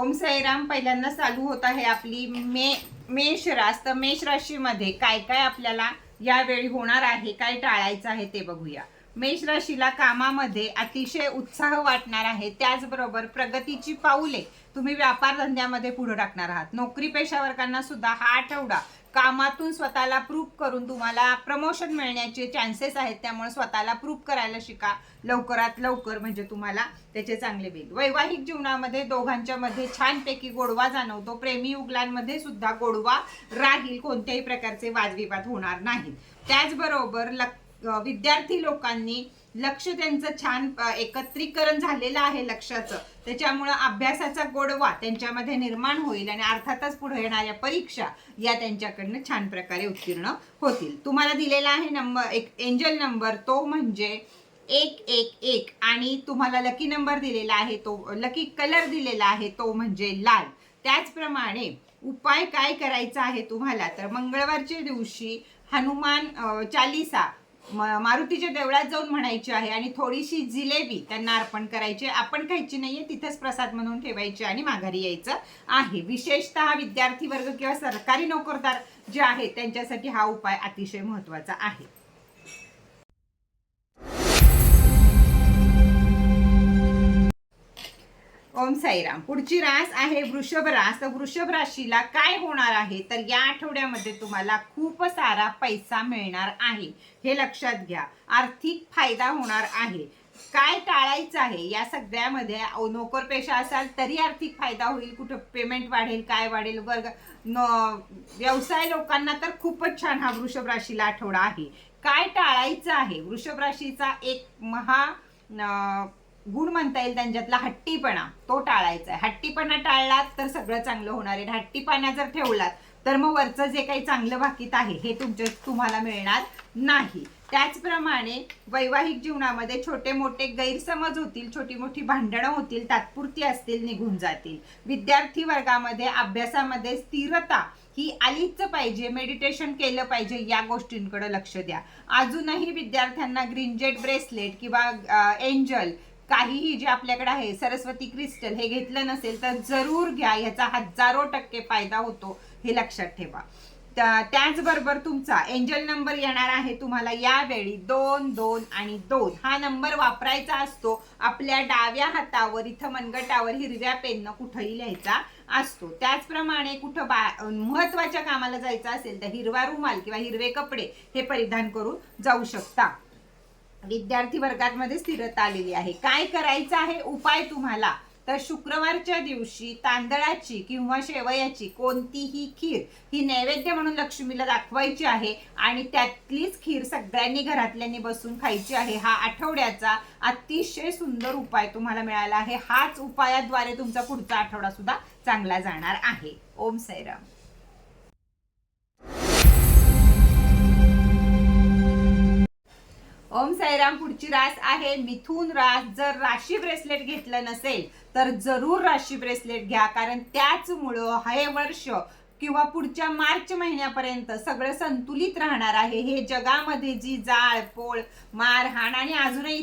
ओम साईराम पहिल्यांदा चालू होत आहे आपली मे मेष रास तर मेष राशीमध्ये काय काय आपल्याला यावेळी होणार आहे काय टाळायचं आहे ते बघूया. मेष राशीला कामामध्ये अतिशय उत्साह वाटणार आहे. त्याचबरोबर प्रगतीची पाऊले तुम्ही व्यापार धंद्यामध्ये पुढे टाकणार आहात. नोकरी पेशा वर्गांना सुद्धा हा आठवडा कामातून स्वतःला प्रूफ करून तुम्हाला प्रमोशन मिळण्याचे चान्सेस आहेत. त्यामुळे स्वतःला प्रूफ करायला शिका. लवकरात लवकर म्हणजे तुम्हाला त्याचे चांगले बिल. वैवाहिक जीवनामध्ये दोघांच्या मध्ये छानपैकी गोडवा जाणवतो. प्रेमी युगलांमध्ये सुद्धा गोडवा राहील. कोणत्याही प्रकारचे वादविवाद होणार नाहीत. त्याचबरोबर लक विद्यार्थी लोकांनी लक्ष त्यांचं छान एकत्रीकरण झालेलं आहे लक्षाचं. त्याच्यामुळं अभ्यासाचा गोडवा त्यांच्यामध्ये निर्माण होईल आणि अर्थातच पुढे येणाऱ्या परीक्षा या त्यांच्याकडनं छान प्रकारे उत्तीर्ण होतील. तुम्हाला दिलेला आहे नंबर एक एंजल नंबर तो म्हणजे एक एक एक. आणि तुम्हाला लकी नंबर दिलेला आहे तो लकी कलर दिलेला आहे तो म्हणजे लाल. त्याचप्रमाणे उपाय काय करायचा आहे तुम्हाला? तर मंगळवारच्या दिवशी हनुमान चालिसा मारुतीच्या देवळात जाऊन म्हणायची आहे आणि थोडीशी जिलेबी त्यांना अर्पण करायची आहे. आपण खायची नाहीये तिथेच प्रसाद म्हणून ठेवायची आणि माघारी यायचं आहे विशेषतः विद्यार्थी वर्ग किंवा सरकारी नोकरदार जे आहेत त्यांच्यासाठी हा उपाय अतिशय महत्त्वाचा आहे ओम साईराम. पुढची रास आहे वृषभ रास. तर वृषभ राशीला काय होणार आहे? तर या आठवड्यामध्ये तुम्हाला खूप सारा पैसा मिळणार आहे. हे लक्षात घ्या. आर्थिक फायदा होणार आहे. काय टाळायचं आहे? या सगळ्यामध्ये नोकर पेशा असाल तरी आर्थिक फायदा होईल. कुठं पेमेंट वाढेल काय वाढेल? वर्ग न- व्यवसाय लोकांना तर खूपच छान हा वृषभ राशीला आठवडा आहे. काय टाळायचं आहे? वृषभ राशीचा एक महा न- गुण म्हणता येईल त्यांच्यातला हट्टीपणा तो टाळायचा आहे. हट्टीपणा टाळलात तर सगळं चांगलं होणार आहे. हट्टीपणा जर ठेवलात तर मग वरचं जे काही चांगलं बाकीत आहे हे तुमच्या तुम्हाला मिळणार नाही. त्याचप्रमाणे वैवाहिक जीवनामध्ये छोटे मोठे गैरसमज होतील छोटी मोठी भांडणं होतील तात्पुरती असतील निघून जातील. विद्यार्थी वर्गामध्ये अभ्यासामध्ये स्थिरता ही आलीच पाहिजे. मेडिटेशन केलं पाहिजे या गोष्टींकडे लक्ष द्या. अजूनही विद्यार्थ्यांना ग्रीनजेट ब्रेसलेट किंवा एंजल काहीही जे आपल्याकडे आहे सरस्वती क्रिस्टल हे घेतलं नसेल तर जरूर घ्या. याचा हजारो टक्के फायदा होतो हे लक्षात ठेवा. त्याचबरोबर तुमचा एंजल नंबर येणार आहे तुम्हाला यावेळी दोन दोन आणि दोन. हा नंबर वापरायचा असतो आपल्या डाव्या हातावर इथं मनगटावर हिरव्या पेननं कुठंही लिहायचा असतो. त्याचप्रमाणे कुठं बा महत्त्वाच्या कामाला जायचं असेल तर हिरवा रुमाल किंवा हिरवे कपडे हे परिधान करून जाऊ शकता. विद्यार्थी वर्गामध्ये स्थिरता आलेली आहे. काय करायचं आहे? उपाय तुम्हाला. तर शुक्रवारच्या दिवशी तांदळाची किंवा शेवयाची कोणतीही खीर ही नैवेद्य म्हणून लक्ष्मीला दाखवायची आहे आणि त्यातलीच खीर सगळ्यांनी घरातल्यांनी बसून खायची आहे. हा आठवड्याचा अतिशय सुंदर उपाय तुम्हाला मिळाला आहे. हाच उपायाद्वारे तुमचा पुढचा आठवडा सुद्धा चांगला जाणार आहे. ओम सैराम साईराम पुढची रास आहे. मिथून रास जर राशी ब्रेसलेट घेतलं नसेल तर जरूर राशी ब्रेसलेट घ्या. कारण त्याचमुळं हे वर्ष किंवा पुढच्या मार्च महिन्यापर्यंत सगळं संतुलित राहणार आहे. हे जगामध्ये जी जाळ पोळ मारहाण आणि अजूनही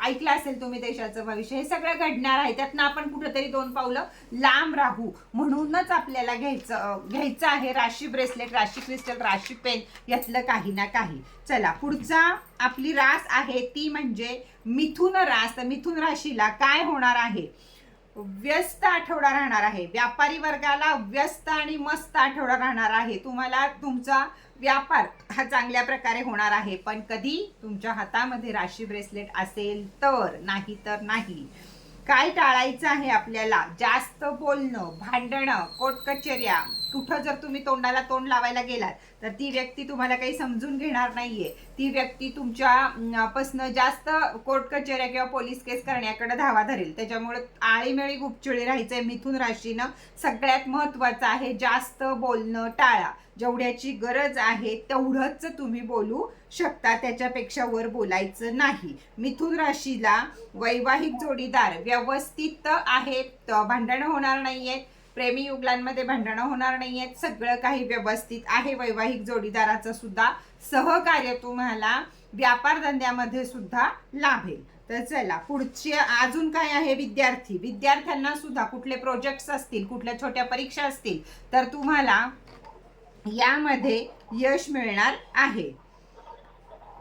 ऐकलं असेल तुम्ही देशाचं भविष्य हे सगळं घडणार आहे. त्यातनं आपण कुठेतरी दोन पावलं लांब राहू. म्हणूनच आपल्याला घ्यायचं घ्यायचं आहे राशी ब्रेसलेट राशी क्रिस्टल राशी पेन यातलं काही ना काही. चला पुढचा आपली रास आहे ती म्हणजे मिथुन रास. तर मिथुन राशीला काय होणार आहे? व्यस्त आठवडा राहणार आहे. व्यापारी वर्गाला व्यस्त आणि मस्त आठवडा राहणार आहे. तुम्हाला तुमचा व्यापार हा चांगल्या प्रकारे होणार आहे. पण कधी तुमच्या हातामध्ये राशी ब्रेसलेट असेल तर नाही तर नाही. काय टाळायचं आहे आपल्याला? जास्त बोलणं भांडणं कोटकचेऱ्या कुठं जर तुम्ही तोंडाला तोंड लावायला गेलात तर ती व्यक्ती तुम्हाला काही समजून घेणार नाहीये. ती व्यक्ती तुमच्यापासनं जास्त कोर्ट कचेऱ्या किंवा पोलीस केस करण्याकडे धावा धरेल. त्याच्यामुळे आळीमेळी गुपचिळी राहायचंय मिथून राशीनं. सगळ्यात महत्वाचं आहे जास्त बोलणं टाळा. जेवढ्याची गरज आहे तेवढंच तुम्ही बोलू शकता. त्याच्यापेक्षा वर बोलायचं नाही. मिथुन राशीला वैवाहिक जोडीदार व्यवस्थित आहेत. भांडणं होणार नाहीयेत प्रेमी युगलांमध्ये भांडणं होणार नाहीयेत सगळं काही व्यवस्थित आहे. वैवाहिक जोडीदाराचं सुद्धा सहकार्य तुम्हाला व्यापार धंद्यामध्ये सुद्धा लाभेल तर चला पुढचे अजून काय आहे विद्यार्थी? विद्यार्थ्यांना सुद्धा कुठले प्रोजेक्ट्स असतील कुठल्या छोट्या परीक्षा असतील तर तुम्हाला यामध्ये यश मिळणार आहे.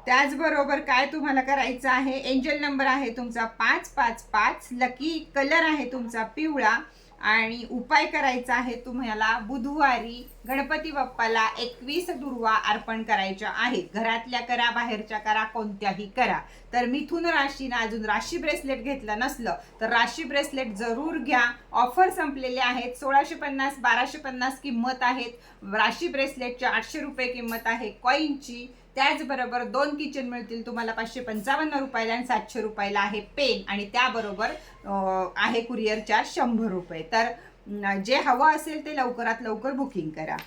त्याचबरोबर काय तुम्हाला करायचं आहे? एंजल नंबर आहे तुमचा पाच पाच पाच. लकी कलर आहे तुमचा पिवळा. आणि उपाय करायचा आहे तुम्हाला बुधवारी गणपती बाप्पाला एकवीस दुर्वा अर्पण करायच्या आहेत. घरातल्या करा बाहेरच्या करा कोणत्याही करा. तर मिथुन राशीनं अजून राशी ब्रेसलेट घेतलं नसलं तर राशी ब्रेसलेट जरूर घ्या. ऑफर संपलेले आहेत. सोळाशे पन्नास बाराशे पन्नास किंमत आहेत. राशी ब्रेसलेटच्या आठशे रुपये किंमत आहे. कॉईनची त्याचबरोबर दोन किचन मिळतील तुम्हाला पाचशे पंचावन्न रुपयाला आणि सातशे रुपयाला आहे पेन आणि त्याबरोबर आहे कुरिअर चार्ज शंभर रुपये. तर जे हवं असेल ते लवकरात लवकर बुकिंग करा.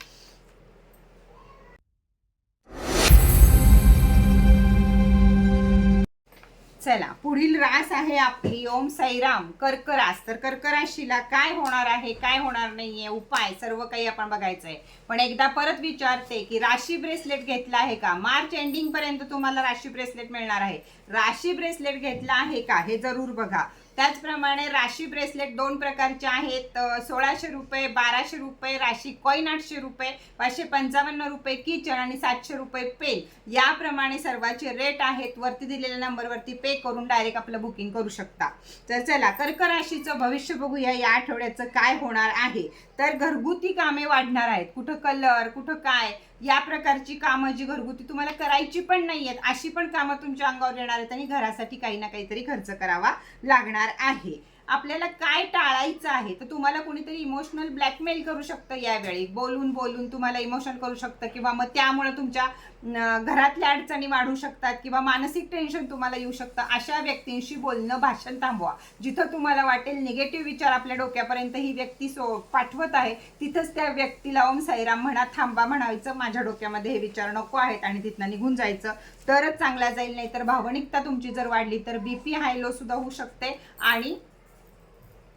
चला पुढील रास आहे आपली. ओम साईराम कर्क रास तर कर्क राशीला काय होणार आहे काय होणार नाहीये? उपाय सर्व काही आपण बघायचं आहे पण एकदा परत विचारते की राशी ब्रेसलेट घेतला आहे का? मार्च एंडिंग पर्यंत तुम्हाला राशी ब्रेसलेट मिळणार आहे. राशी ब्रेसलेट घेतला आहे का? हे जरूर बघा. त्याचप्रमाणे राशी ब्रेसलेट दोन प्रकारचे आहेत. सोळाशे रुपये बाराशे रुपये राशी कॉईन आठशे रुपये पाचशे पंचावन्न रुपये किचन आणि सातशे रुपये पेन याप्रमाणे सर्वाचे रेट आहेत. वरती दिलेल्या नंबरवरती पे करून डायरेक्ट आपलं बुकिंग करू शकता. तर चला कर्क राशीचं भविष्य बघूया. या आठवड्याचं काय होणार आहे? तर घरगुती कामे वाढणार आहेत. कुठं कलर कुठं काय या प्रकारची कामं जी घरगुती तुम्हाला करायची पण नाही आहेत अशी पण कामं तुमच्या अंगावर येणार आहेत आणि घरासाठी काही ना काहीतरी खर्च करावा लागणार आहे. आपल्याला काय टाळायचं आहे? तर तुम्हाला कोणीतरी इमोशनल ब्लॅकमेल करू शकतं यावेळी. बोलून बोलून तुम्हाला इमोशन करू शकतं किंवा मग त्यामुळे तुमच्या घरातल्या अडचणी वाढू शकतात किंवा मानसिक टेन्शन तुम्हाला येऊ शकतं. अशा व्यक्तींशी बोलणं भाषण थांबवा. जिथं तुम्हाला वाटेल निगेटिव्ह विचार आपल्या डोक्यापर्यंत ही व्यक्ती सो पाठवत आहे तिथंच त्या व्यक्तीला ओम साईराम म्हणा थांबा म्हणायचं. माझ्या डोक्यामध्ये हे विचार नको आहेत आणि तिथनं निघून जायचं. तरच चांगला जाईल नाही तर भावनिकता तुमची जर वाढली तर बीपी हाय लो सुद्धा होऊ शकते आणि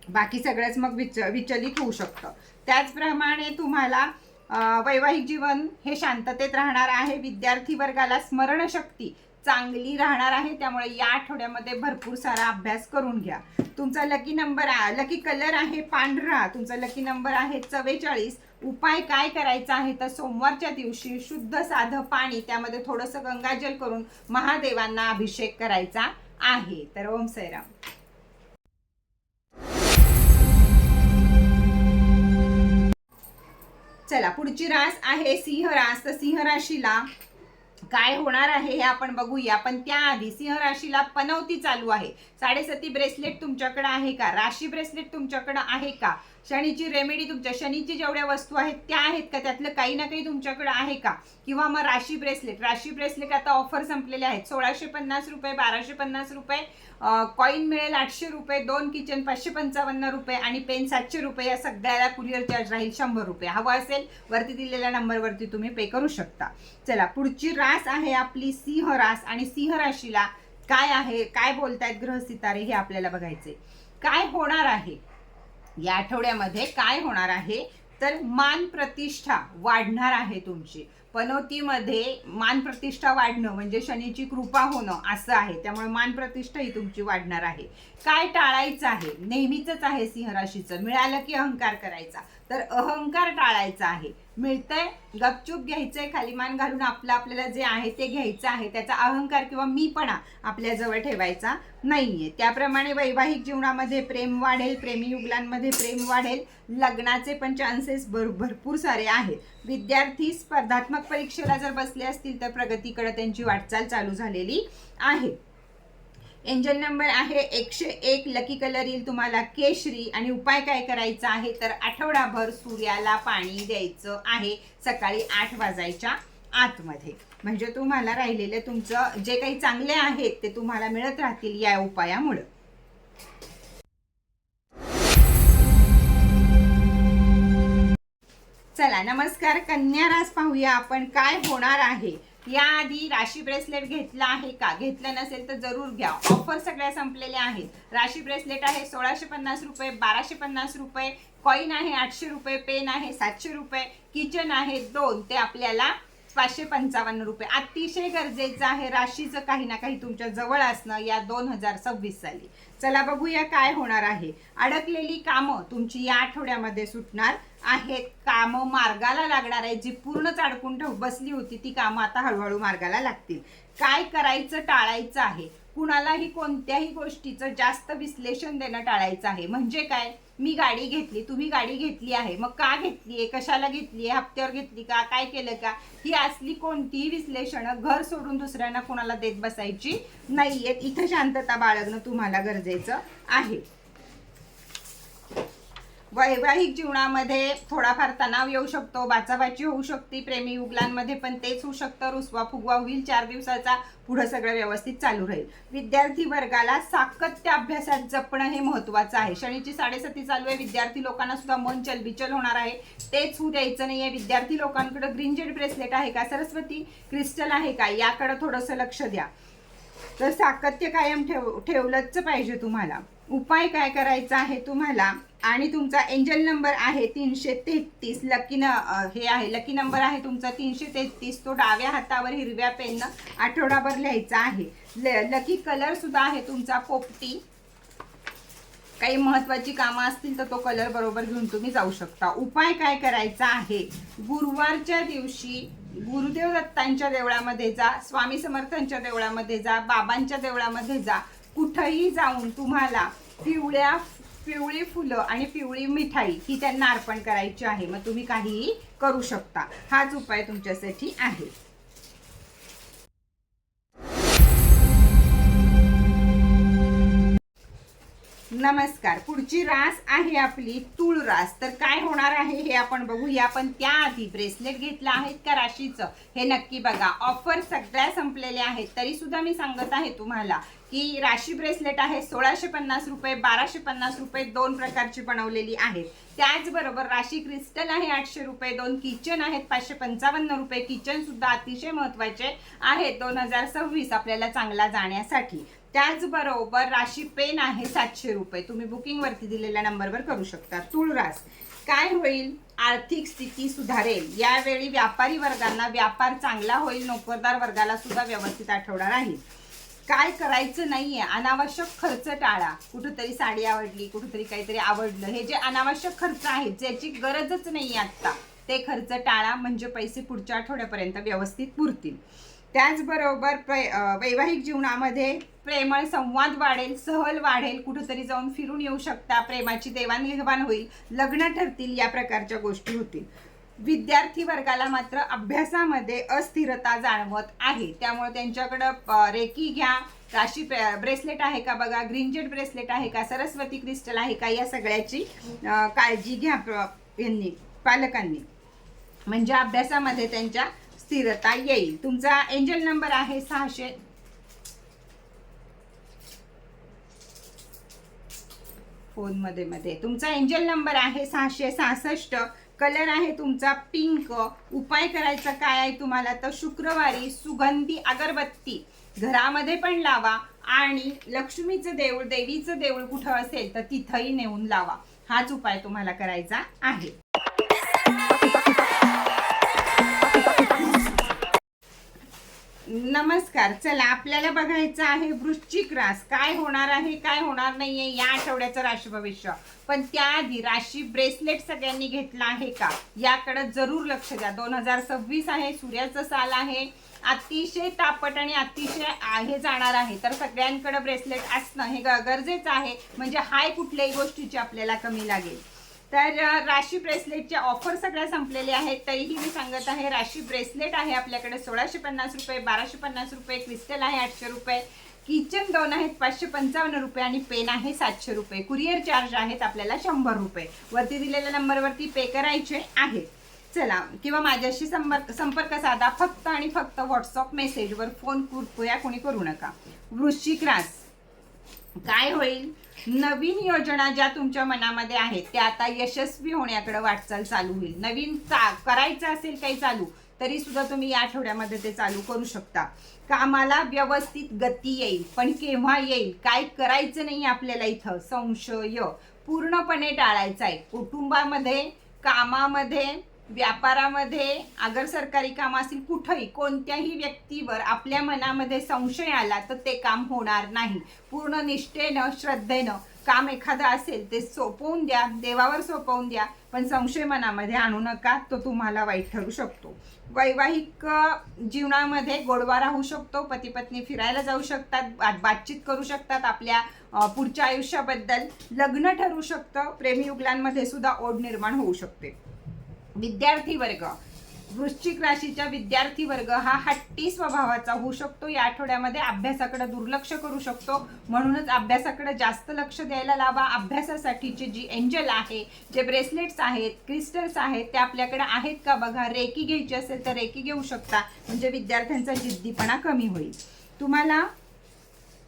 बाकी सगळंच मग विच विचलित होऊ शकतं. त्याचप्रमाणे तुम्हाला वैवाहिक जीवन हे शांततेत राहणार आहे. विद्यार्थी वर्गाला स्मरणशक्ती चांगली राहणार आहे. त्यामुळे या आठवड्यामध्ये भरपूर सारा अभ्यास करून घ्या. तुमचा लकी नंबर लकी कलर आहे पांढरा. तुमचा लकी नंबर आहे चव्वेचाळीस. उपाय काय करायचा आहे? तर सोमवारच्या दिवशी शुद्ध साधं पाणी त्यामध्ये थोडंसं गंगाजल करून महादेवांना अभिषेक करायचा आहे. तर ओम सैराम. चला पुढची रास आहे सिंह रास. तर सिंह राशीला काय होणार आहे हे आपण बघूया. पण त्याआधी सिंह राशीला पनवती चालू आहे. साडेसती ब्रेसलेट तुमच्याकडे आहे का? राशी ब्रेसलेट तुमच्याकडे आहे का? शनीची रेमेडी तुमच्या शनीची जेवढ्या वस्तू आहेत त्या आहेत का? त्यातलं काही ना काही तुमच्याकडे आहे का? किंवा मग राशी ब्रेसलेट राशी ब्रेसलेट आता ऑफर संपलेले आहेत. सोळाशे पन्नास रुपये बाराशे पन्नास रुपये कॉईन मिळेल आठशे रुपये दोन किचन पाचशे पंचावन्न रुपये आणि पेन सातशे रुपये या सगळ्याला कुरिअर चार्ज राहील शंभर रुपये. हवं असेल वरती दिलेल्या नंबरवरती तुम्ही पे करू शकता. चला पुढची रास आहे आपली सिंह रास आणि सिंह राशीला काय आहे काय बोलतायत ग्रह सितारे हे आपल्याला बघायचे काय होणार आहे? या आठवड्यामध्ये काय होणार आहे? तर मान प्रतिष्ठा वाढणार आहे तुमची. पनोतीमध्ये मान प्रतिष्ठा वाढणं म्हणजे शनीची कृपा होणं असं आहे. त्यामुळे मान प्रतिष्ठा ही तुमची वाढणार आहे. काय टाळायचं आहे? नेहमीच आहे सिंह राशीचं मिळालं की अहंकार करायचा. तर अहंकार टाळायचा आहे. मिळतंय? गपचूप घ्यायचंय खाली मान घालून आपलं आपल्याला जे आहे ते घ्यायचं आहे. त्याचा अहंकार किंवा मीपणा आपल्याजवळ ठेवायचा नाहीये. त्याप्रमाणे वैवाहिक जीवनामध्ये प्रेम वाढेल प्रेमी युगलांमध्ये प्रेम वाढेल. लग्नाचे पण चान्सेस भर भरपूर सारे आहेत. विद्यार्थी स्पर्धात्मक परीक्षेला जर बसले असतील तर प्रगतीकडे त्यांची वाटचाल चालू झालेली आहे. एंजल नंबर आहे एकशे एक. लकी कलर येईल तुम्हाला केशरी. आणि उपाय काय करायचा आहे? तर आठवडाभर सूर्याला पाणी द्यायचं आहे सकाळी आठ वाजायच्या आतमध्ये. म्हणजे तुम्हाला राहिलेलं तुमचं जे काही चांगले आहेत ते तुम्हाला मिळत राहतील या उपायामुळं. चला नमस्कार. कन्या रास पाहूया आपण. काय होणार आहे? याआधी राशी ब्रेसलेट घेतला आहे का? घेतलं नसेल तर जरूर घ्या. ऑफर सगळ्या संपलेल्या आहेत. राशी ब्रेसलेट आहे सोळाशे पन्नास रुपये बाराशे पन्नास रुपये कॉईन आहे आठशे रुपये पेन आहे सातशे रुपये किचन आहे दोन ते आपल्याला पाचशे पंचावन्न रुपये. अतिशय गरजेचं आहे राशीचं काही ना काही तुमच्या जवळ असणं या दोन हजार सव्वीस साली. चला बघूया काय होणार आहे. अडकलेली कामं तुमची या आठवड्यामध्ये सुटणार आहेत. कामं मार्गाला लागणार आहे जी पूर्णच अडकून ठेव बसली होती ती कामं आता हळूहळू मार्गाला लागतील. काय करायचं टाळायचं आहे? कुणालाही कोणत्याही गोष्टीचं जास्त विश्लेषण देणं टाळायचं आहे. म्हणजे काय? मी गाडी घेतली तुम्ही गाडी घेतली आहे. मग का घेतली आहे? कशाला घेतली आहे? हप्त्यावर घेतली का? काय केलं का? ही असली कोणतीही विश्लेषणं घर सोडून दुसऱ्यांना कोणाला देत बसायची नाहीयेत. इथं शांतता बाळगणं तुम्हाला गरजेचं आहे. वैवाहिक जीवनामध्ये थोडाफार तणाव येऊ शकतो बाचाबाची होऊ शकते प्रेमी युगलांमध्ये पण तेच होऊ शकतं रुसवा फुगवा होईल चार दिवसाचा पुढं सगळं व्यवस्थित चालू राहील. विद्यार्थी वर्गाला सातत्य अभ्यासात जपणं हे महत्वाचं आहे. शनीची साडेसाती चालू आहे विद्यार्थी लोकांना सुद्धा मन चलबिचल होणार आहे. तेच होऊ द्यायचं नाही आहे विद्यार्थी लोकांकडे ग्रीन जेड ब्रेसलेट आहे का? सरस्वती क्रिस्टल आहे का? याकडं थोडंसं लक्ष द्या. तर सातत्य कायम ठेव ठेवलंच पाहिजे तुम्हाला. उपाय काय करायचा आहे तुम्हाला? आणि तुमचा एंजल नंबर आहे तीनशे तेहतीस. लकी न हे आहे. लकी नंबर आहे तुमचा तीनशे तेहतीस. तो डाव्या हातावर हिरव्या पेननं आठवडाभर लिहायचा आहे. ल- लकी कलर सुद्धा आहे तुमचा पोपटी. काही महत्वाची कामं असतील तर तो कलर बरोबर घेऊन तुम्ही जाऊ शकता. उपाय काय करायचा आहे? गुरुवारच्या दिवशी गुरुदेव दत्तांच्या देवळामध्ये जा स्वामी समर्थांच्या देवळामध्ये जा बाबांच्या देवळामध्ये जा. कुठंही जाऊन तुम्हाला पिवळ्या पिवळी फुलं आणि पिवळी मिठाई ही त्यांना अर्पण करायची आहे. मग तुम्ही काहीही करू शकता. हाच उपाय तुमच्यासाठी आहे. नमस्कार. पुढची रास आहे आपली तूळ रास. तर काय होणार आहे हे आपण बघूया. पण त्याआधी ब्रेसलेट घेतलं आहेत का राशीचं? हे नक्की बघा. ऑफर सगळ्या संपलेल्या आहेत. तरी सुद्धा मी सांगत आहे तुम्हाला की राशी ब्रेसलेट आहे सोळाशे पन्नास रुपये बाराशे पन्नास रुपये दोन प्रकारची बनवलेली आहेत. त्याचबरोबर राशी क्रिस्टल आहे आठशे रुपये दोन किचन आहेत पाचशे पंचावन्न रुपये. किचन सुद्धा अतिशय महत्त्वाचे आहेत दोन हजार सव्वीस आपल्याला चांगला जाण्यासाठी. त्याचबरोबर राशी पेन आहे सातशे रुपये. तुम्ही बुकिंगवरती दिलेल्या नंबरवर करू शकता. तुळरास काय होईल? आर्थिक स्थिती सुधारेल. यावेळी व्यापारी वर्गांना व्यापार चांगला होईल नोकरदार वर्गाला सुद्धा व्यवस्थित आठवडा राहील काय करायचं नाहीये? अनावश्यक खर्च टाळा. कुठंतरी साडी आवडली कुठंतरी काहीतरी आवडलं. हे जे अनावश्यक खर्च आहेत ज्याची गरजच नाही आत्ता ते खर्च टाळा. म्हणजे पैसे पुढच्या आठवड्यापर्यंत व्यवस्थित पुरतील. त्याचबरोबर प्रे वैवाहिक जीवनामध्ये प्रेमळ संवाद वाढेल सहल वाढेल कुठंतरी जाऊन फिरून येऊ शकता. प्रेमाची देवाणघेवाण होईल. लग्न ठरतील या प्रकारच्या गोष्टी होतील. विद्यार्थी वर्गाला मात्र अभ्यासामध्ये अस्थिरता जाणवत आहे. त्यामुळे त्यांच्याकडं रेकी घ्या. राशी ब्रेसलेट आहे का बघा? ग्रीनजेट ब्रेसलेट आहे का? सरस्वती क्रिस्टल आहे का? या सगळ्याची काळजी घ्या प्र- यांनी पालकांनी. म्हणजे अभ्यासामध्ये त्यांच्या स्थिरता येईल. तुमचा एंजल नंबर आहे सहाशे फोनमध्ये मध्ये. तुमचा एंजल नंबर आहे सहाशे सहासष्ट. कलर आहे तुमचा पिंक. उपाय करायचा काय आहे तुम्हाला? तर शुक्रवारी सुगंधी अगरबत्ती घरामध्ये पण लावा आणि लक्ष्मीचं देऊळ देवीचं देऊळ कुठं असेल तर तिथंही नेऊन लावा. हाच उपाय तुम्हाला करायचा आहे. नमस्कार. चला आपल्याला बघायचं आहे वृश्चिक रास. काय होणार आहे काय होणार नाहीये या आठवड्याचं राशी भविष्य. पण त्याआधी राशी ब्रेसलेट सगळ्यांनी घेतला आहे का? याकडे जरूर लक्ष द्या. दोन हजार सव्वीस आहे सूर्याचं साल आहे. अतिशय तापट आणि अतिशय आहे जाणार आहे. तर सगळ्यांकडे ब्रेसलेट असणं हे ग- गरजेचं आहे. म्हणजे हाय कुठल्याही गोष्टीची आपल्याला कमी लागेल. तर राशी ब्रेसलेटच्या ऑफर सगळ्या संपलेल्या आहेत. तरीही मी सांगत आहे राशी ब्रेसलेट आहे आपल्याकडे. सोळाशे पन्नास रुपये बाराशे पन्नास रुपये क्रिस्टल आहे आठशे रुपये. किचन दोन आहेत पाचशे पंचावन्न रुपये आणि पेन आहे सातशे रुपये. कुरिअर चार्ज आहेत आपल्याला शंभर रुपये. वरती दिलेल्या नंबरवरती पे करायचे आहेत चला किंवा माझ्याशी संपर्क संपर्क साधा. फक्त आणि फक्त व्हॉट्सअप मेसेजवर फोन कृपया कोणी करू नका. वृश्चिक रास. काय होईल? नवीन योजना ज्या तुमच्या मनामध्ये आहेत त्या आता यशस्वी होण्याकडे वाटचाल चालू होईल. नवीन चा करायचं असेल काही चालू तरी सुद्धा तुम्ही या आठवड्यामध्ये ते चालू करू शकता. कामाला व्यवस्थित गती येईल पण केव्हा येईल काय करायचं नाही आपल्याला इथं संशय पूर्णपणे टाळायचा आहे. कुटुंबामध्ये कामामध्ये व्यापारामध्ये अगर सरकारी काम असेल कुठंही कोणत्याही व्यक्तीवर आपल्या मनामध्ये संशय आला तर ते काम होणार नाही. पूर्ण निष्ठेनं श्रद्धेनं काम एखादं असेल ते सोपवून द्या देवावर सोपवून द्या पण संशय मनामध्ये आणू नका तो तुम्हाला वाईट ठरू शकतो. वैवाहिक जीवनामध्ये गोडवा राहू शकतो पती पत्नी फिरायला जाऊ शकतात बात- बातचीत करू शकतात आपल्या पुढच्या आयुष्याबद्दल. लग्न ठरू शकतं प्रेमीयुगलांमध्ये सुद्धा ओढ निर्माण होऊ शकते. विद्यार्थी वर्ग वृश्चिक राशीच्या विद्यार्थी वर्ग हा हट्टी स्वभावाचा होऊ शकतो. या आठवड्यामध्ये अभ्यासाकडे दुर्लक्ष करू शकतो. म्हणूनच अभ्यासाकडे जास्त लक्ष द्यायला लावा. अभ्यासासाठीचे जी एंजल आहे जे ब्रेसलेट्स आहेत क्रिस्टल्स आहेत ते आपल्याकडे आहेत का? बघा रेकी घ्यायची असेल तर रेकी घेऊ शकता. म्हणजे विद्यार्थ्यांचा जिद्दीपणा कमी होईल. तुम्हाला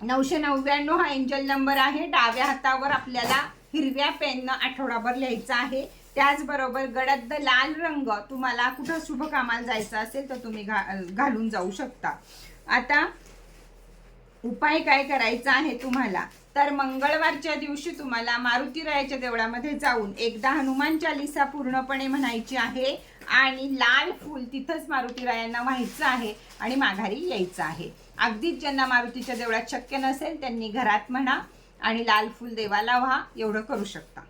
नऊशे नव्याण्णव हा एंजल नंबर आहे. डाव्या हातावर आपल्याला हिरव्या पेननं आठवडाभर लिहायचा आहे. त्याचबरोबर गडद लाल रंग तुम्हाला कुठं शुभ कामाला जायचं असेल तर तुम्ही घा घालून जाऊ शकता. आता उपाय काय करायचा आहे तुम्हाला? तर मंगळवारच्या दिवशी तुम्हाला मारुतीरायाच्या देवळामध्ये जाऊन एकदा हनुमान चालिसा पूर्णपणे म्हणायची आहे आणि लाल फूल तिथंच मारुतीरायांना व्हायचं आहे आणि माघारी यायचं आहे. अगदीच ज्यांना मारुतीच्या देवळात शक्य नसेल त्यांनी घरात म्हणा आणि लाल फूल देवाला व्हा एवढं करू शकता.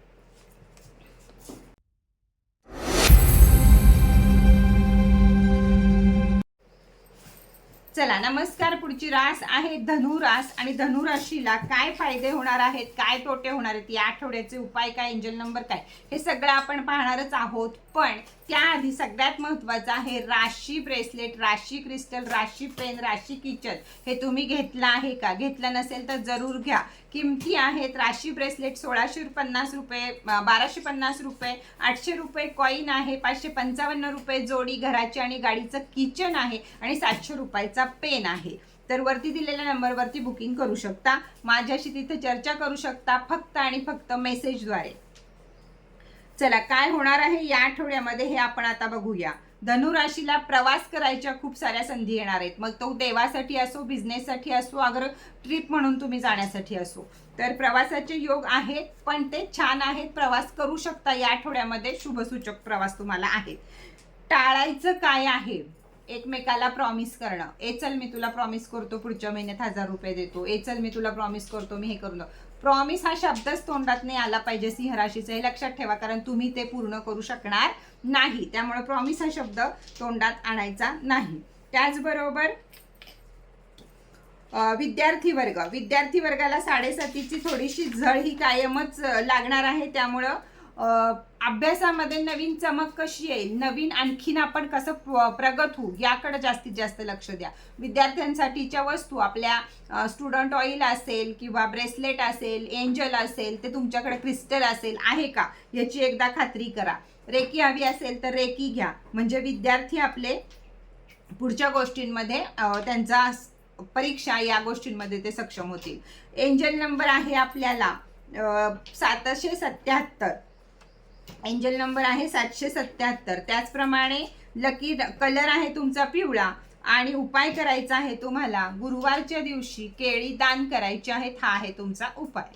चला नमस्कार पुढची रास आहे धनुरास आणि धनुराशीला काय फायदे होणार आहेत काय तोटे होणार आहेत या आठवड्याचे उपाय काय एंजल नंबर काय हे सगळं आपण पाहणारच आहोत. पण त्याआधी सगळ्यात महत्वाचं आहे राशी ब्रेसलेट राशी क्रिस्टल राशी पेन राशी किचन. हे तुम्ही घेतलं आहे का? घेतलं नसेल तर जरूर घ्या. किमती आहेत? राशी ब्रेसलेट सोळाशे पन्नास रुपये बाराशे पन्नास रुपये आठशे रुपये कॉईन आहे पाचशे पंचावन्न रुपये जोडी घराची आणि गाडीचं किचन आहे आणि सातशे रुपयाचा पेन आहे. तर वरती दिलेल्या नंबरवरती बुकिंग करू शकता. माझ्याशी तिथे चर्चा करू शकता फक्त आणि फक्त मेसेजद्वारे. चला काय होणार आहे या आठवड्यामध्ये हे आपण आता बघूया. धनुराशीला प्रवास करायच्या खूप साऱ्या संधी येणार आहेत. मग तो देवासाठी असो बिझनेससाठी असो अगर ट्रिप म्हणून तुम्ही जाण्यासाठी असो. तर प्रवासाचे योग आहेत पण ते छान आहेत. प्रवास करू शकता या आठवड्यामध्ये. शुभसूचक प्रवास तुम्हाला आहेत टाळायचं काय आहे? एकमेकाला प्रॉमिस करणं. ए चल मी तुला प्रॉमिस करतो पुढच्या महिन्यात हजार रुपये देतो. ए चल मी तुला प्रॉमिस करतो मी हे करून प्रॉमिस हा शब्दच तोंडात नाही आला पाहिजे सिंह राशीचं हे लक्षात ठेवा कारण तुम्ही ते पूर्ण करू शकणार नाही. त्यामुळे प्रॉमिस हा शब्द तोंडात आणायचा नाही. त्याचबरोबर विद्यार्थी वर्ग विद्यार्थी वर्गाला साडेसातीची थोडीशी झळ ही कायमच लागणार आहे. त्यामुळं अभ्यासामध्ये नवीन चमक कशी येईल नवीन आणखीन आपण कसं प्रगत होऊ? याकडे जास्तीत जास्त लक्ष द्या. विद्यार्थ्यांसाठीच्या वस्तू आपल्या स्टुडंट ऑइल असेल किंवा ब्रेसलेट असेल एंजल असेल ते तुमच्याकडे क्रिस्टल असेल आहे का? याची एकदा खात्री करा. रेकी हवी असेल तर रेकी घ्या. म्हणजे विद्यार्थी आपले पुढच्या गोष्टींमध्ये त्यांचा परीक्षा या गोष्टींमध्ये ते सक्षम होतील. एंजल नंबर आहे आपल्याला सातशे सत्याहत्तर. एंजल नंबर आहे सातशे सत्याहत्तर. त्याचप्रमाणे लकी कलर आहे तुमचा पिवळा आणि उपाय करायचा आहे तुम्हाला गुरुवारच्या दिवशी केळी दान करायची आहेत हा आहे तुमचा उपाय.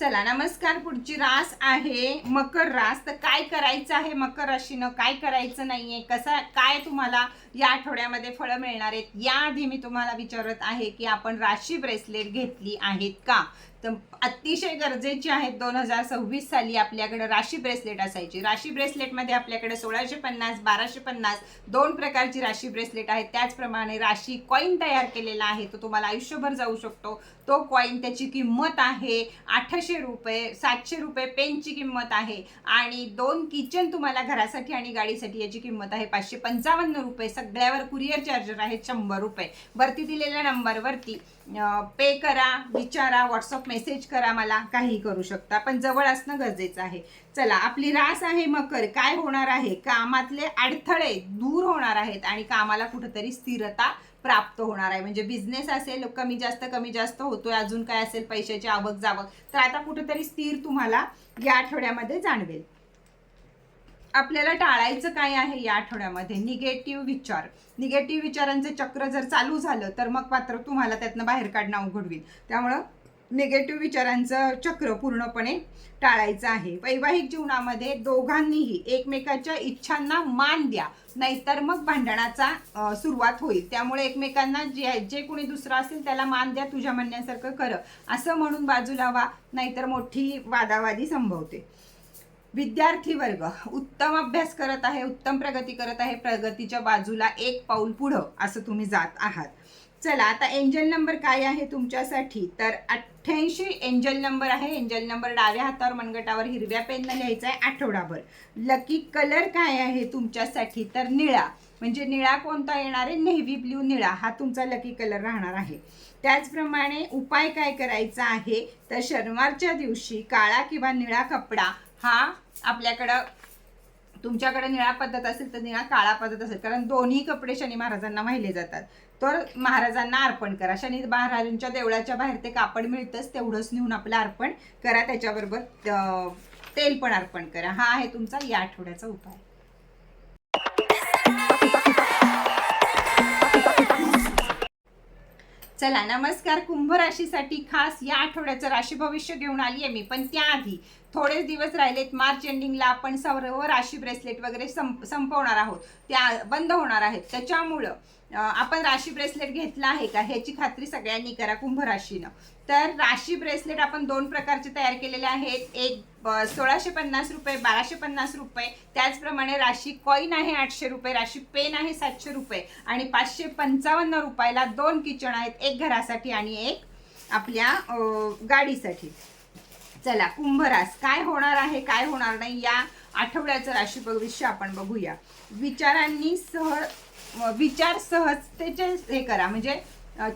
चला नमस्कार पुढची रास आहे मकर रास. तर काय करायचं आहे मकर राशीनं? काय करायचं नाहीये? कसा काय तुम्हाला या आठवड्यामध्ये फळं मिळणार आहेत? याआधी मी तुम्हाला विचारत आहे की आपण राशी ब्रेसलेट घेतली आहेत का? तर अतिशय गरजेची आहेत दोन हजार सव्वीस साली आपल्याकडे राशी ब्रेसलेट असायची. राशी ब्रेसलेटमध्ये आपल्याकडे सोळाशे पन्नास बाराशे पन्नास दोन प्रकारची राशी ब्रेसलेट आहेत. त्याचप्रमाणे राशी कॉईन तयार केलेला आहे. तो तुम्हाला आयुष्यभर जाऊ शकतो. तो कॉईन त्याची किंमत आहे आठशे रुपये सातशे रुपये पेनची किंमत आहे आणि दोन किचन तुम्हाला घरासाठी आणि गाडीसाठी याची किंमत आहे पाचशे पंचावन्न रुपये. सगळ्यावर कुरिअर चार्जर आहेत शंभर रुपये. वरती दिलेल्या नंबरवरती पे करा विचारा व्हॉट्सअप मेसेज करा मला काही करू शकता पण जवळ असणं गरजेचं आहे. चला आपली रास आहे मकर. काय होणार आहे? कामातले अडथळे दूर होणार आहेत आणि कामाला कुठंतरी स्थिरता प्राप्त होणार आहे. म्हणजे बिझनेस असेल कमी जास्त कमी जास्त होतोय अजून काय असेल पैशाची आवक जावक तर आता कुठंतरी स्थिर तुम्हाला या आठवड्यामध्ये जाणवेल. आपल्याला टाळायचं काय आहे या आठवड्यामध्ये? निगेटिव्ह विचार. निगेटिव्ह विचारांचे चक्र जर चालू झालं तर मग मात्र तुम्हाला त्यातनं बाहेर काढणं अवघड होईल. त्यामुळं निगेटिव्ह विचारांचं चक्र पूर्णपणे टाळायचं आहे. वैवाहिक जीवनामध्ये दोघांनीही एकमेकाच्या इच्छांना मान द्या. नाहीतर मग भांडणाचा सुरुवात होईल. त्यामुळे एकमेकांना जे जे कोणी दुसरं असेल त्याला मान द्या तुझ्या म्हणण्यासारखं कर. असं म्हणून बाजूला व्हा नाहीतर मोठी वादावादी संभवते. विद्यार्थी वर्ग उत्तम अभ्यास करत आहे उत्तम प्रगती करत आहे प्रगतीच्या बाजूला एक पाऊल पुढं असं तुम्ही जात आहात. चला आता एंजल नंबर काय आहे तुमच्यासाठी? तर अठ्ठ्याऐंशी एंजल नंबर आहे. एंजल नंबर डाव्या हातावर मनगटावर हिरव्या पेननं लिहायचा आहे आठवडाभर. लकी कलर काय आहे तुमच्यासाठी? तर निळा म्हणजे निळा कोणता येणार आहे? नेव्ही ब्ल्यू निळा हा तुमचा लकी कलर राहणार आहे. त्याचप्रमाणे उपाय काय करायचा आहे? तर शनिवारच्या दिवशी काळा किंवा निळा कपडा हा आपल्याकडं तुमच्याकडे निळा पद्धत असेल तर निळा काळा पद्धत असेल. कारण दोन्ही कपडे शनी महाराजांना वाहिले जातात. तर महाराजांना अर्पण करा. शनी महाराजांच्या देवळाच्या बाहेर ते कापड मिळतंच तेवढंच नेऊन आपलं अर्पण करा. त्याच्याबरोबर तेल पण अर्पण करा. हा आहे तुमचा या आठवड्याचा उपाय. चला नमस्कार. कुंभ राशीसाठी खास या आठवड्याचं राशी भविष्य घेऊन आली आहे मी. पण त्याआधी थोडेच दिवस राहिलेत मार्च एंडिंगला आपण सर्व राशी ब्रेसलेट वगैरे संप संपवणार आहोत. त्या बंद होणार आहेत. त्याच्यामुळं आपण राशी ब्रेसलेट घेतला आहे का? ह्याची खात्री सगळ्यांनी करा कुंभ राशीनं. तर राशी ब्रेसलेट आपण दोन प्रकारचे तयार केलेले आहेत. एक सोळाशे पन्नास रुपये बाराशे पन्नास रुपये. त्याचप्रमाणे राशी कॉईन आहे आठशे रुपये राशी पेन आहे सातशे रुपये आणि पाचशे पंचावन्न रुपयाला दोन किचन आहेत एक घरासाठी आणि एक आपल्या गाडीसाठी. चला कुंभरास काय होणार आहे काय होणार नाही या आठवड्याचं राशी भविष्य आपण बघूया. विचारांनी सह विचार सहजतेचे हे करा. म्हणजे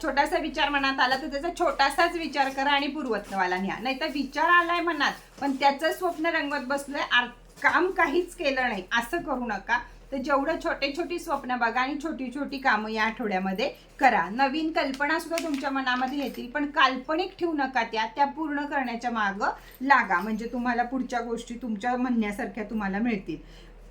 छोटासा विचार मनात आला तर त्याचा छोटासाच विचार करा आणि पूर्वत्नवाला न्या. नाहीतर विचार आलाय मनात पण त्याचं स्वप्न रंगवत बसलोय आर- काम काहीच केलं नाही. असं करू नका. तर जेवढं छोटे छोटी स्वप्न बघा आणि छोटी छोटी कामं या आठवड्यामध्ये करा. नवीन कल्पना सुद्धा तुमच्या मनामध्ये येतील पण काल्पनिक ठेवू नका त्या. त्या पूर्ण करण्याच्या मागं लागा. म्हणजे तुम्हाला पुढच्या गोष्टी तुमच्या म्हणण्यासारख्या तुम्हाला मिळतील.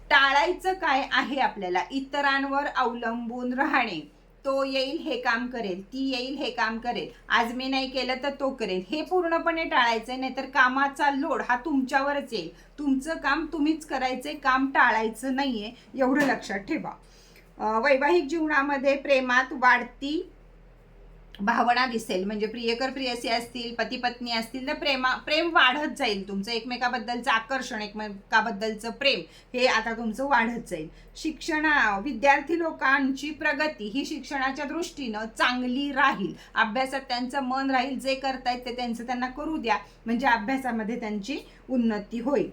टाळायचं काय आहे आपल्याला? इतरांवर अवलंबून राहणे. तो येईल हे काम करेल ती येईल हे काम करेल. आज मी नाही केलं तर तो करेल. हे पूर्णपणे टाळायचंय नाहीतर कामाचा लोड हा तुमच्यावरच येईल. तुमचं काम तुम्हीच करायचंय काम टाळायचं नाहीये एवढं लक्षात ठेवा. वैवाहिक जीवनामध्ये प्रेमात वाढती भावना दिसेल. म्हणजे प्रियकर प्रियसी असतील पती पत्नी असतील तर प्रेमा प्रेम वाढत जाईल तुमचं एकमेकाबद्दलचं आकर्षण एकमेकाबद्दलचं प्रेम हे आता तुमचं वाढत जाईल. शिक्षणा विद्यार्थी लोकांची प्रगती ही शिक्षणाच्या दृष्टीनं चांगली राहील. अभ्यासात त्यांचं मन राहील जे करतायत ते त्यांचं त्यांना करू द्या. म्हणजे अभ्यासामध्ये त्यांची उन्नती होईल.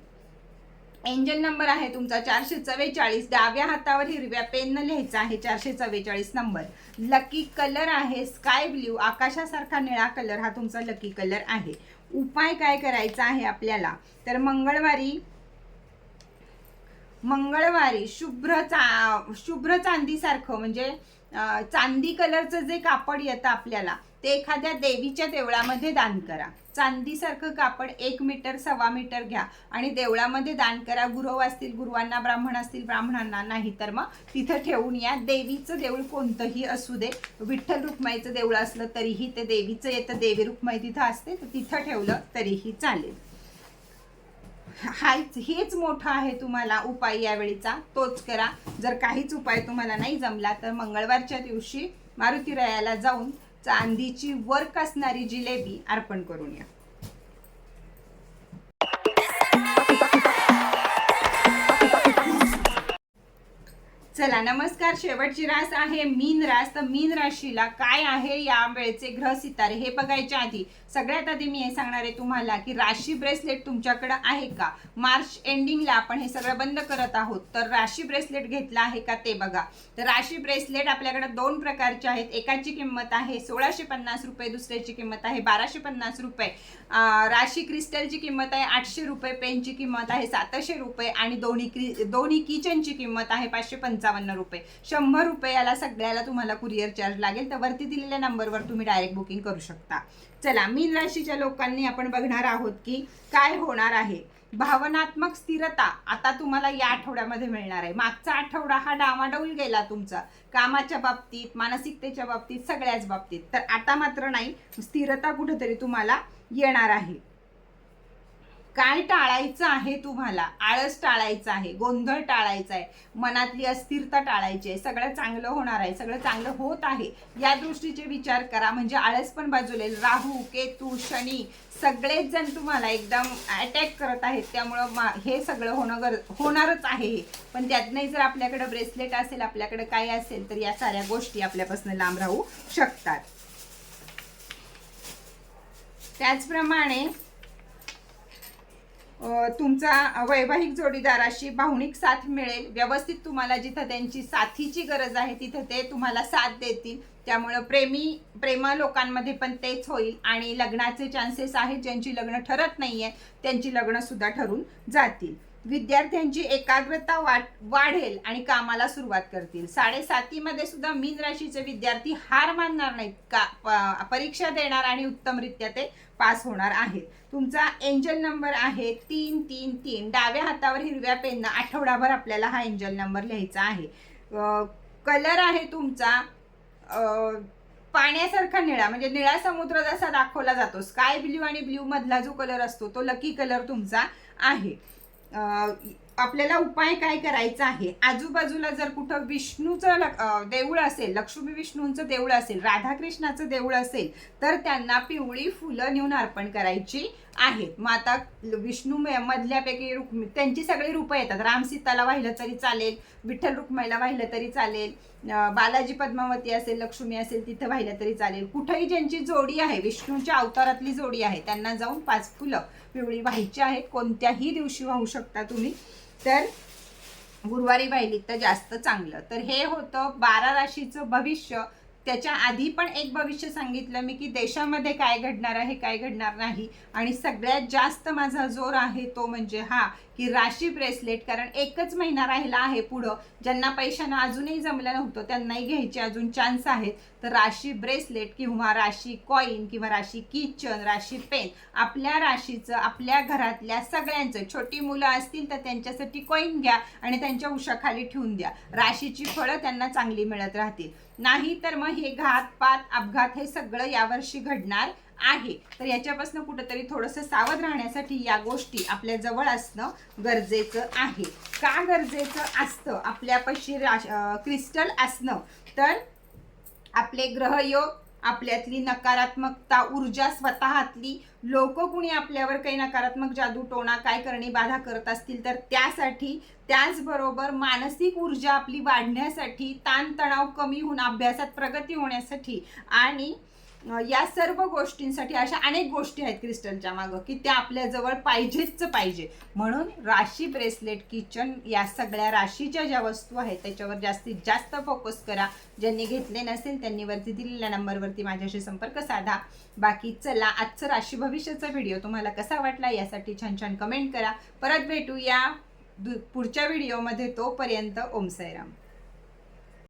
एंजल नंबर आहे तुमचा चारशे चव्वेचाळीस. डाव्या हातावर हिरव्या पेननं लिहायचा आहे चारशे चव्वेचाळीस नंबर लकी कलर आहे स्काय ब्ल्यू आकाशासारखा निळा कलर हा तुमचा लकी कलर आहे. उपाय काय करायचा आहे आपल्याला? तर मंगळवारी मंगळवारी शुभ्र चा शुभ्र चांदीसारखं म्हणजे चांदी कलरचं जे कापड येतं आपल्याला ते एखाद्या देवीच्या देवळामध्ये दान करा. चांदीसारखं कापड एक मीटर सव्वा मीटर घ्या आणि देवळामध्ये दान करा. गुरव असतील गुरुवांना ब्राह्मण असतील ब्राह्मणांना नाही तर मग तिथं ठेवून या. देवीचं देऊळ कोणतंही असू दे. विठ्ठल रुक्माईचं देऊळ असलं तरीही ते देवीचं येतं. देवी रुक्माई तिथं असते तर तिथं ठेवलं तरीही चालेल. हाच हेच मोठा आहे तुम्हाला उपाय यावेळीचा. तोच करा. जर काहीच उपाय तुम्हाला नाही जमला तर मंगळवारच्या दिवशी मारुतीरायाला जाऊन चांदीची वर्क असणारी जिलेबी अर्पण करून या. चला नमस्कार. शेवटची रास आहे. मीन रास. तर मीन राशीला काय आहे या वेळेचे ग्रह सितारे हे बघायच्या आधी सगळ्यात आधी मी हे सांगणार आहे तुम्हाला की राशी ब्रेसलेट तुमच्याकडे आहे का? मार्च एंडिंगला आपण हे सगळं बंद करत आहोत. तर राशी ब्रेसलेट घेतला आहे का ते बघा. तर राशी ब्रेसलेट आपल्याकडे दोन प्रकारचे आहेत. एकाची किंमत आहे सोळाशे पन्नास रुपये दुसऱ्याची किंमत आहे बाराशे पन्नास रुपये. राशी क्रिस्टलची किंमत आहे आठशे रुपये पेनची किंमत आहे सातशे रुपये आणि दोन्ही क्रि दोन्ही किचनची किंमत आहे पाचशे पंचावन्न रुपये. शंभर रुपये याला सगळ्याला तुम्हाला कुरिअर चार्ज लागेल तर वरती दिलेल्या नंबरवर तुम्ही डायरेक्ट बुकिंग करू शकता. चला मीन राशीच्या लोकांनी आपण बघणार आहोत की काय होणार आहे. भावनात्मक स्थिरता आता तुम्हाला या आठवड्यामध्ये मिळणार आहे. मागचा आठवडा हा डामाडौल गेला तुमचा. कामाच्या बाबतीत मानसिकतेच्या बाबतीत सगळ्याच बाबतीत. तर आता मात्र नाही स्थिरता कुठेतरी तुम्हाला येणार आहे. काय टाळायचं आहे तुम्हाला? आळस टाळायचं आहे गोंधळ टाळायचा आहे मनातली अस्थिरता टाळायची आहे सगळं चांगलं होणार आहे सगळं चांगलं होत आहे या दृष्टीचे विचार करा. म्हणजे आळस पण बाजूला राहू केतू शनी सगळेच जण तुम्हाला एकदम अटॅक करत आहेत. त्यामुळं मा हे सगळं होणं गर होणारच आहे हे. पण त्यातनंही जर आपल्याकडे ब्रेसलेट असेल आपल्याकडे काय असेल तर या साऱ्या गोष्टी आपल्यापासून लांब राहू शकतात. त्याचप्रमाणे तुमचा वैवाहिक जोडीदाराशी भावनिक साथ मिळेल. व्यवस्थित तुम्हाला जिथं त्यांची साथीची गरज आहे तिथं ते तुम्हाला साथ देतील. त्यामुळं प्रेमी प्रेम लोकांमध्ये पण तेच होईल आणि लग्नाचे चान्सेस आहेत ज्यांची लग्न ठरत नाही आहे त्यांची लग्नसुद्धा ठरून जातील. विद्यार्थ्यांची एकाग्रता वाट वाढेल आणि कामाला सुरुवात करतील. साडेसातीमध्ये सुद्धा मीन राशीचे विद्यार्थी हार मानणार नाहीत. का प- परीक्षा देणार आणि उत्तमरित्या ते पास होणार आहेत. तुमचा एंजल नंबर आहे तीन तीन तीन. डाव्या हातावर हिरव्या पेननं आठवडाभर आपल्याला हा एंजल नंबर लिहायचा आहे. कलर आहे तुमचा पाण्यासारखा निळा म्हणजे निळा समुद्र जसा दाखवला जातो स्काय ब्ल्यू आणि ब्ल्यू मधला जो कलर असतो तो लकी कलर तुमचा आहे. आपल्याला उपाय काय करायचा आहे? आजूबाजूला जर कुठं विष्णूचं देऊळ असेल लक्ष्मी विष्णूंचं देऊळ असेल राधाकृष्णाचं देऊळ असेल तर त्यांना पिवळी फुलं नेऊन अर्पण करायची. आहेत. माता विष्णू मे- मधल्यापैकी रुक्मी त्यांची सगळी रूपं येतात. राम सीताला वाहिलं तरी चालेल. विठ्ठल रुक्माईला वाहिलं तरी चालेल. बालाजी पद्मावती असेल लक्ष्मी असेल तिथं वाहिलं तरी चालेल. कुठेही ज्यांची जोडी आहे विष्णूच्या अवतारातली जोडी आहे त्यांना जाऊन पाच फुलं पिवळी व्हायची आहेत. कोणत्याही दिवशी वाहू शकता तुम्ही. तर गुरुवारी वाहिली तर जास्त चांगलं. तर हे होतं बारा राशीचं भविष्य. त्याच्या आधी पण एक भविष्य सांगितलं मी की देशामध्ये काय घडणार आहे काय घडणार नाही. आणि सगळ्यात जास्त माझा जोर आहे तो म्हणजे हा की राशी ब्रेसलेट कारण एकच महिना राहिला आहे पुढं. ज्यांना पैशानं अजूनही जमलं नव्हतं त्यांनाही घ्यायचे अजून चान्स आहेत. तर राशी ब्रेसलेट किंवा राशी कॉईन किंवा राशी किचन राशी पेन आपल्या राशीचं आपल्या घरातल्या सगळ्यांचं छोटी मुलं असतील तर त्यांच्यासाठी कॉईन घ्या आणि त्यांच्या उशाखाली ठेवून द्या. राशीची फळं त्यांना चांगली मिळत राहतील. नाही तर मग हे घातपात अपघात हे सगळं यावर्षी घडणार. आहे. तर याच्यापासून कुठंतरी थोडंसं सावध राहण्यासाठी या गोष्टी आपल्या जवळ असणं गरजेचं आहे. का गरजेचं असतं? आपल्यापाशी राश क्रिस्टल असणं. तर आपले ग्रहयोग आपल्यातली नकारात्मकता ऊर्जा स्वतःतली. लोक कुणी आपल्यावर काही नकारात्मक जादू टोणा काय करणे बाधा करत असतील तर त्यासाठी त्याचबरोबर मानसिक ऊर्जा आपली वाढण्यासाठी ताणतणाव कमी होऊन अभ्यासात प्रगती होण्यासाठी आणि या सर्व गोष्टींसाठी अशा अनेक गोष्टी आहेत क्रिस्टलच्या मागं की त्या आपल्याजवळ पाहिजेच पाहिजे. म्हणून राशी ब्रेसलेट किचन या सगळ्या राशीच्या ज्या वस्तू आहेत त्याच्यावर जास्तीत जास्त फोकस करा. ज्यांनी घेतले नसेल त्यांनी वरती दिलेल्या नंबरवरती माझ्याशी संपर्क साधा. बाकी चला आजचं राशी भविष्याचा व्हिडिओ तुम्हाला कसा वाटला यासाठी छान छान कमेंट करा. परत भेटूया दु- पुढच्या व्हिडिओमध्ये तोपर्यंत ओम साईराम.